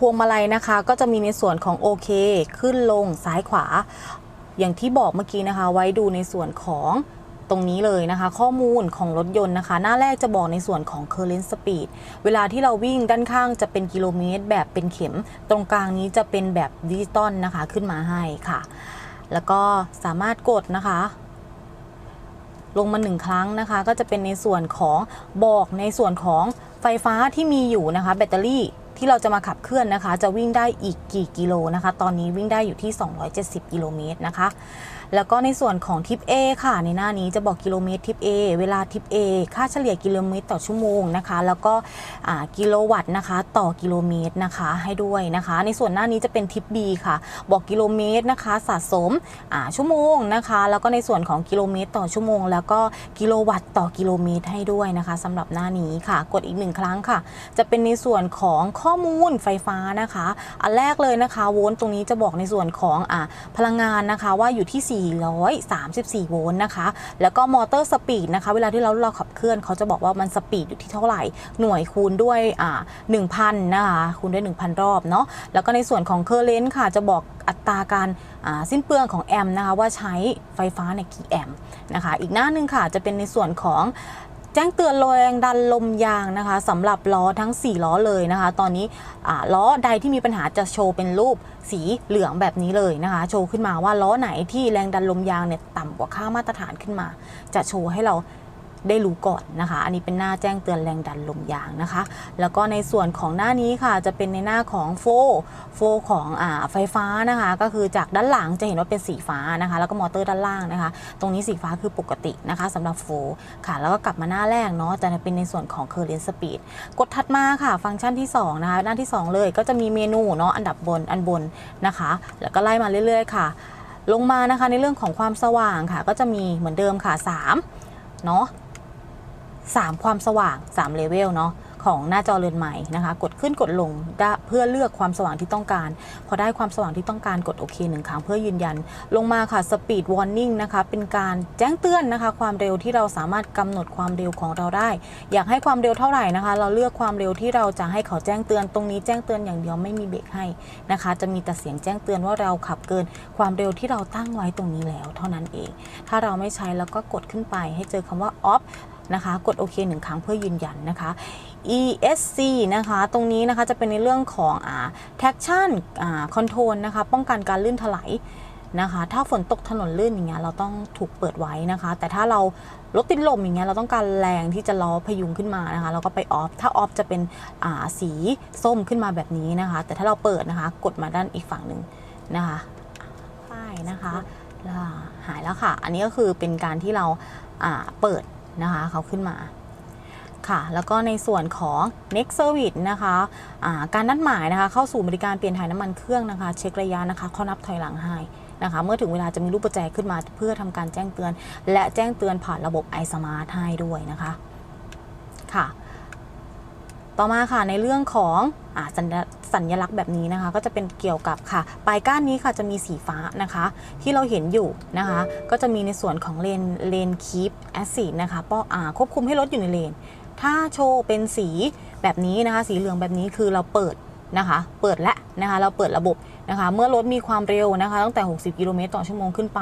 พวงมาลัยนะคะก็จะมีในส่วนของโอเค ขึ้นลงซ้ายขวา อย่างที่บอกเมื่อกี้นะคะ ไว้ดูในส่วนของตรงนี้เลยนะคะ ข้อมูลของรถยนต์นะคะ หน้าแรกจะบอกในส่วนของ current speed เวลาที่เราวิ่งด้านข้างจะเป็นกิโลเมตร แบบเป็นเข็ม ตรงกลางนี้จะเป็นแบบดิจิตอลนะคะขึ้นมาให้ค่ะ แล้วก็สามารถกดนะคะ ลงมาหนึ่งครั้งนะคะ ก็จะเป็นในส่วนของบอกในส่วนของไฟฟ้าที่มีอยู่นะคะ แบตเตอรี่ ที่เราจะมาขับเคลื่อนนะคะ จะวิ่งได้อีกกี่กิโลนะคะ ตอนนี้วิ่งได้อยู่ที่ 270 กิโลเมตรนะคะ แล้วก็ในส่วนของทิป A ค่ะ ในหน้านี้จะบอกกิโลเมตรทิป A เวลาทิป A ค่าเฉลี่ยกิโลเมตรต่อชั่วโมงนะคะ แล้วก็กิโลวัตต์นะคะ ต่อกิโลเมตรนะคะให้ด้วยนะคะ ในส่วนหน้านี้จะเป็นทิป B ค่ะ บอกกิโลเมตรนะคะ สะสมชั่วโมงนะคะ แล้วก็ในส่วนของกิโลเมตรต่อชั่วโมง แล้วก็กิโลวัตต์ต่อกิโลเมตรให้ด้วยนะคะสำหรับหน้านี้ค่ะ กดอีกหนึ่งครั้งค่ะ จะเป็นในส่วนของข้อมูลไฟฟ้านะคะ อันแรกเลยนะคะ โวลต์ตรงนี้จะบอกในส่วนของอพลังงานนะคะว่าอยู่ที่434 โวลต์นะคะ แล้วก็มอเตอร์สปีดนะคะ เวลาที่เราเราขับเคลื่อนเขาจะบอกว่ามันสปีดอยู่ที่เท่าไหร่ หน่วยคูณด้วยอ่า1,000 นะคะคูณด้วย 1,000 รอบเนาะ แล้วก็ในส่วนของเคอร์เรนต์ค่ะ จะบอกอัตราการสิ้นเปลืองของแอมป์นะคะว่าใช้ไฟฟ้าในกี่แอมป์นะคะ อีกหน้าหนึ่งค่ะจะเป็นในส่วนของ จ้งเตือนแรงดันลมยางนะคะสำหรับล้อทั้ง 4 ล้อเลยนะคะ ตอนนี้อ่าล้อใดที่มีปัญหาจะโชว์เป็นรูปสีเหลืองแบบนี้เลยนะคะ โชว์ขึ้นมาว่าล้อไหนที่แรงดันลมยางเนี่ยต่ำกว่าค่ามาตรฐานขึ้นมา จะโชว์ให้เรา ได้รู้ก่อนนะคะ อันนี้เป็นหน้าแจ้งเตือนแรงดันลมยางนะคะ แล้วก็ในส่วนของหน้านี้ค่ะจะเป็นในหน้าของโฟโฟของอ่าไฟฟ้านะคะ ก็คือจากด้านหลังจะเห็นว่าเป็นสีฟ้านะคะ แล้วก็มอเตอร์ด้านล่างนะคะ ตรงนี้สีฟ้าคือปกตินะคะสำหรับโฟค่ะ แล้วก็กลับมาหน้าแรกเนาะจะเป็นในส่วนของ current speed กดถัดมาค่ะ ฟังก์ชันที่ 2 นะคะ หน้าที่ 2 เลยก็จะมีเมนูเนาะอันดับบนอันบนนะคะ แล้วก็ไล่มาเรื่อยๆค่ะ ลงมานะคะในเรื่องของความสว่างค่ะ ก็จะมีเหมือนเดิมค่ะ 3 เนาะ 3 ความสว่าง3เลเวลเนาะของหน้าจอเรือนใหม่นะคะ กดขึ้นกดลงเพื่อเลือกความสว่างที่ต้องการ พอได้ความสว่างที่ต้องการกดโอเคหนึ่งครั้งเพื่อยืนยัน ลงมาค่ะ Speed Warning นะคะ เป็นการแจ้งเตือนนะคะ ความเร็วที่เราสามารถกำหนดความเร็วของเราได้ อยากให้ความเร็วเท่าไหร่นะคะ เราเลือกความเร็วที่เราจะให้เขาแจ้งเตือนตรงนี้แจ้งเตือนอย่างเดียวไม่มีเบรกให้นะคะ จะมีแต่เสียงแจ้งเตือนว่าเราขับเกินความเร็วที่เราตั้งไว้ตรงนี้แล้ว เท่านั้นเอง ถ้าเราไม่ใช้แล้วก็กดขึ้นไปให้เจอคำว่า off นะคะ กดโอเคหนึ่งครั้งเพื่อยืนยันนะคะ ESC นะคะ ตรงนี้นะคะจะเป็นในเรื่องของอ่า traction อ่า control นะคะ ป้องกันการลื่นถลายนะคะ ถ้าฝนตกถนนลื่นอย่างเงี้ยเราต้องถูกเปิดไว้นะคะ แต่ถ้าเรารถติดลมอย่างเงี้ยเราต้องการแรงที่จะล้อพยุงขึ้นมานะคะ เราก็ไปออฟ ถ้าออฟจะเป็นอ่าสีส้มขึ้นมาแบบนี้นะคะ แต่ถ้าเราเปิดนะคะ กดมาด้านอีกฝั่งหนึ่งนะคะป้ายนะคะแล้วหายแล้วค่ะ อันนี้ก็คือเป็นการที่เราอ่าเปิด นะคะเขาขึ้นมาค่ะแล้วก็ในส่วนของ next service นะคะอ่าการนัดหมายนะคะเข้าสู่บริการเปลี่ยนถ่ายน้ำมันเครื่องนะคะ เช็คระยะนะคะเขานับถอยหลังให้นะคะเมื่อถึงเวลาจะมีรูปประแจขึ้นมาเพื่อทำการแจ้งเตือน และแจ้งเตือนผ่านระบบ iSmart ให้ด้วยนะคะค่ะ ต่อมาค่ะในเรื่องของอสัญ สัญลักษณ์แบบนี้นะคะ ก็จะเป็นเกี่ยวกับค่ะ ปลายก้านนี้ค่ะจะมีสีฟ้านะคะ ที่เราเห็นอยู่นะคะ ก็จะมีในส่วนของเลนเลนคีปแอซิดนะคะป้ออาควบคุมให้รถอยู่ในเลน ถ้าโชว์เป็นสีแบบนี้นะคะ สีเหลืองแบบนี้คือเราเปิดนะคะ เปิดและนะคะ เราเปิดระบบนะคะ เมื่อรถมีความเร็วนะคะ ตั้งแต่ 60 กิโลเมตรต่อชั่วโมงขึ้นไป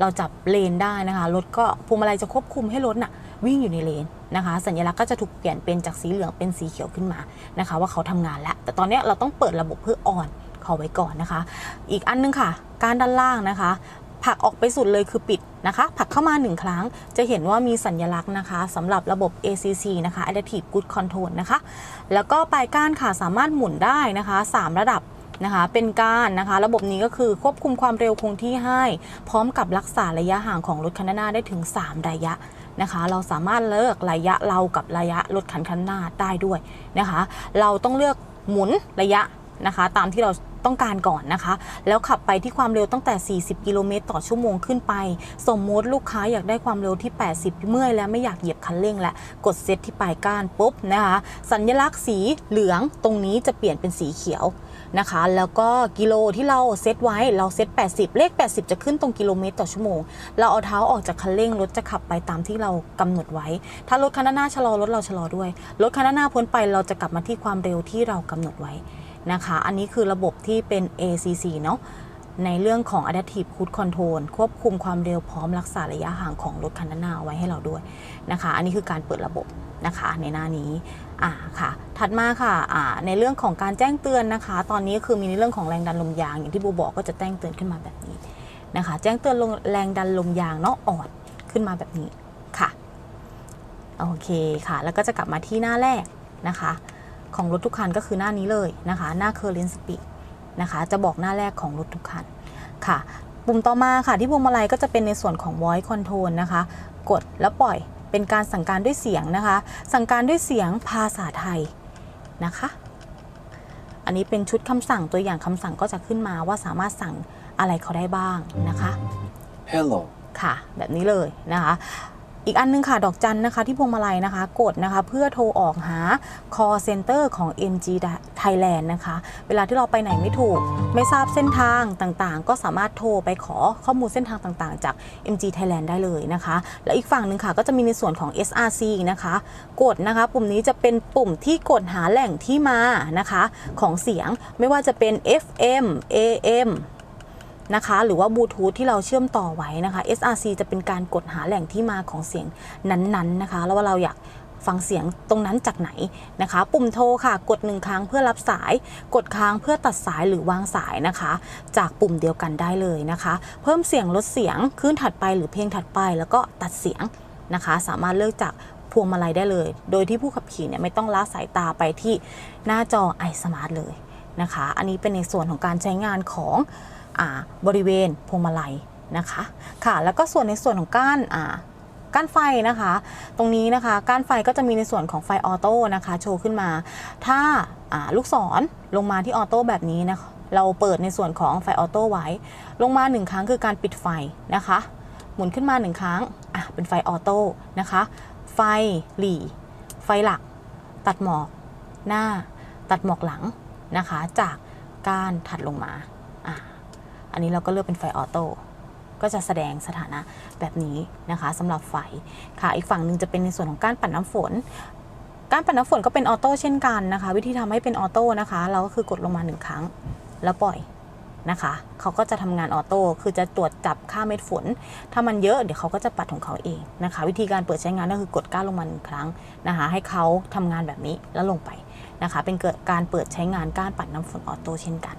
เราจับเลนได้นะคะ รถก็พวงมาลัยจะควบคุมให้รถน่ะวิ่งอยู่ในเลน นะคะ สัญลักษณ์ก็จะถูกเปลี่ยนเป็นจากสีเหลืองเป็นสีเขียวขึ้นมานะคะ ว่าเขาทำงานแล้ว แต่ตอนนี้เราต้องเปิดระบบเพื่อออนเขาไว้ก่อนนะคะ อีกอันนึงค่ะ การด้านล่างนะคะผลักออกไปสุดเลยคือปิดนะคะผลักเข้ามา 1 ครั้ง จะเห็นว่ามีสัญลักษณ์นะคะสำหรับระบบ ACC นะคะ Adaptive Good Control นะคะ แล้วก็ปลายก้านค่ะสามารถหมุนได้นะคะ 3 ระดับนะคะ เป็นก้านนะคะ ระบบนี้ก็คือควบคุมความเร็วคงที่ให้ พร้อมกับรักษาระยะห่างของรถคันหน้าได้ถึง 3 ระยะ นะคะ เราสามารถเลือกระยะเรากับระยะรถคันข้างหน้าได้ด้วยนะคะ เราต้องเลือกหมุนระยะนะคะ ตามที่เรา ต้องการก่อนนะคะ แล้วขับไปที่ความเร็วตั้งแต่ 40 กิโลเมตรต่อชั่วโมงขึ้นไป สมมติลูกค้าอยากได้ความเร็วที่ 80 เมื่อยแล้วไม่อยากเหยียบคันเร่งและกดเซตที่ปลายก้านปุ๊บนะคะสัญลักษณ์สีเหลืองตรงนี้จะเปลี่ยนเป็นสีเขียวนะคะ แล้วก็กิโลที่เราเซตไว้เราเซต 80 เลข 80 จะขึ้นตรงกิโลเมตรต่อชั่วโมง เราเอาเท้าออกจากคันเร่งรถจะขับไปตามที่เรากำหนดไว้ ถ้ารถคันหน้าชะลอรถเราชะลอด้วย รถคันหน้าพ้นไปเราจะกลับมาที่ความเร็วที่เรากำหนดไว้ นะคะ อันนี้คือระบบที่เป็น ACC เนาะในเรื่องของ Adaptive Cruise Control ควบคุมความเร็วพร้อมรักษาระยะห่างของรถคันหน้าเอาไว้ให้เราด้วยนะคะ อันนี้คือการเปิดระบบนะคะในหน้านี้อ่าค่ะ ถัดมาค่ะอ่าในเรื่องของการแจ้งเตือนนะคะ ตอนนี้คือมีในเรื่องของแรงดันลมยางอย่างที่บูบอกก็จะแจ้งเตือนขึ้นมาแบบนี้นะคะ แจ้งเตือนลงแรงดันลมยางเนาะออดขึ้นมาแบบนี้ค่ะโอเคค่ะ แล้วก็จะกลับมาที่หน้าแรกนะคะ ของรถทุกคันก็คือหน้านี้เลยนะคะ หน้า current speed นะคะ จะบอกหน้าแรกของรถทุกคันค่ะ ปุ่มต่อมาค่ะที่พวงมาลัยก็จะเป็นในส่วนของ voice control นะคะ กดแล้วปล่อยเป็นการสั่งการด้วยเสียงนะคะ สั่งการด้วยเสียงภาษาไทยนะคะ อันนี้เป็นชุดคำสั่งตัวอย่างคำสั่งก็จะขึ้นมาว่าสามารถสั่งอะไรเขาได้บ้างนะคะ Hello. ค่ะ แบบนี้เลยนะคะ อีกอันนึงค่ะ ดอกจันนะคะที่พวงมาลัยนะคะ กดนะคะเพื่อโทรออกหา call center ของ MG Thailand นะคะ เวลาที่เราไปไหนไม่ถูก ไม่ทราบเส้นทางต่างๆ ก็สามารถโทรไปขอข้อมูลเส้นทางต่างๆ จาก MG Thailand ได้เลยนะคะ และอีกฝั่งหนึ่งค่ะก็จะมีในส่วนของ SRC นะคะ กดนะคะ ปุ่มนี้จะเป็นปุ่มที่กดหาแหล่งที่มานะคะ ของเสียงไม่ว่าจะเป็น FM AM นะคะ หรือว่าบลูทูธที่เราเชื่อมต่อไว้นะคะ SRC จะเป็นการกดหาแหล่งที่มาของเสียงนั้นๆนะคะ แล้วว่าเราอยากฟังเสียงตรงนั้นจากไหนนะคะ ปุ่มโทรค่ะ กดหนึ่งครั้งเพื่อรับสาย กดค้างเพื่อตัดสายหรือวางสายนะคะ จากปุ่มเดียวกันได้เลยนะคะ เพิ่มเสียงลดเสียงขึ้นถัดไปหรือเพลงถัดไป แล้วก็ตัดเสียงนะคะ สามารถเลือกจากพวงมาลัยได้เลย โดยที่ผู้ขับขี่เนี่ยไม่ต้องละสายตาไปที่หน้าจอ iSmart เลยนะคะ อันนี้เป็นในส่วนของการใช้งานของ บริเวณพวงมาลัยนะคะค่ะแล้วก็ส่วนในส่วนของก้านก้านไฟนะคะ ตรงนี้นะคะก้านไฟก็จะมีในส่วนของไฟออโต้นะคะโชว์ขึ้นมา ถ้าาลูกศรลงมาที่ออโต้แบบนี้นะคะเราเปิดในส่วนของไฟออโต้ไว้ ลงมาหนึ่งครั้งคือการปิดไฟนะคะ หมุนขึ้นมาหนึ่งครั้งอะเป็นไฟออโต้นะคะ ไฟหลีไฟหลัก ตัดหมอกหน้า ตัดหมอกหลังนะคะ จากกานถัดลงมา อันนี้เราก็เลือกเป็นไฟออโต้ก็จะแสดงสถานะแบบนี้นะคะสำหรับไฟค่ะอีกฝั่งหนึ่งจะเป็นในส่วนของการปั่นน้ำฝน การปั่นน้ำฝนก็เป็นออโต้เช่นกันนะคะ วิธีทำให้เป็นออโต้นะคะ เราก็คือกดลงมาหนึ่งครั้งแล้วปล่อยนะคะเขาก็จะทำงานออโต้ คือจะตรวจจับค่าเม็ดฝน ถ้ามันเยอะเดี๋ยวเขาก็จะปัดของเขาเองนะคะ วิธีการเปิดใช้งานก็คือกดก้านลงมาหนึ่งครั้งนะคะ ให้เขาทำงานแบบนี้แล้วลงไปนะคะ เป็นเกิดการเปิดใช้งานก้านปั่นน้ำฝนออโต้เช่นกัน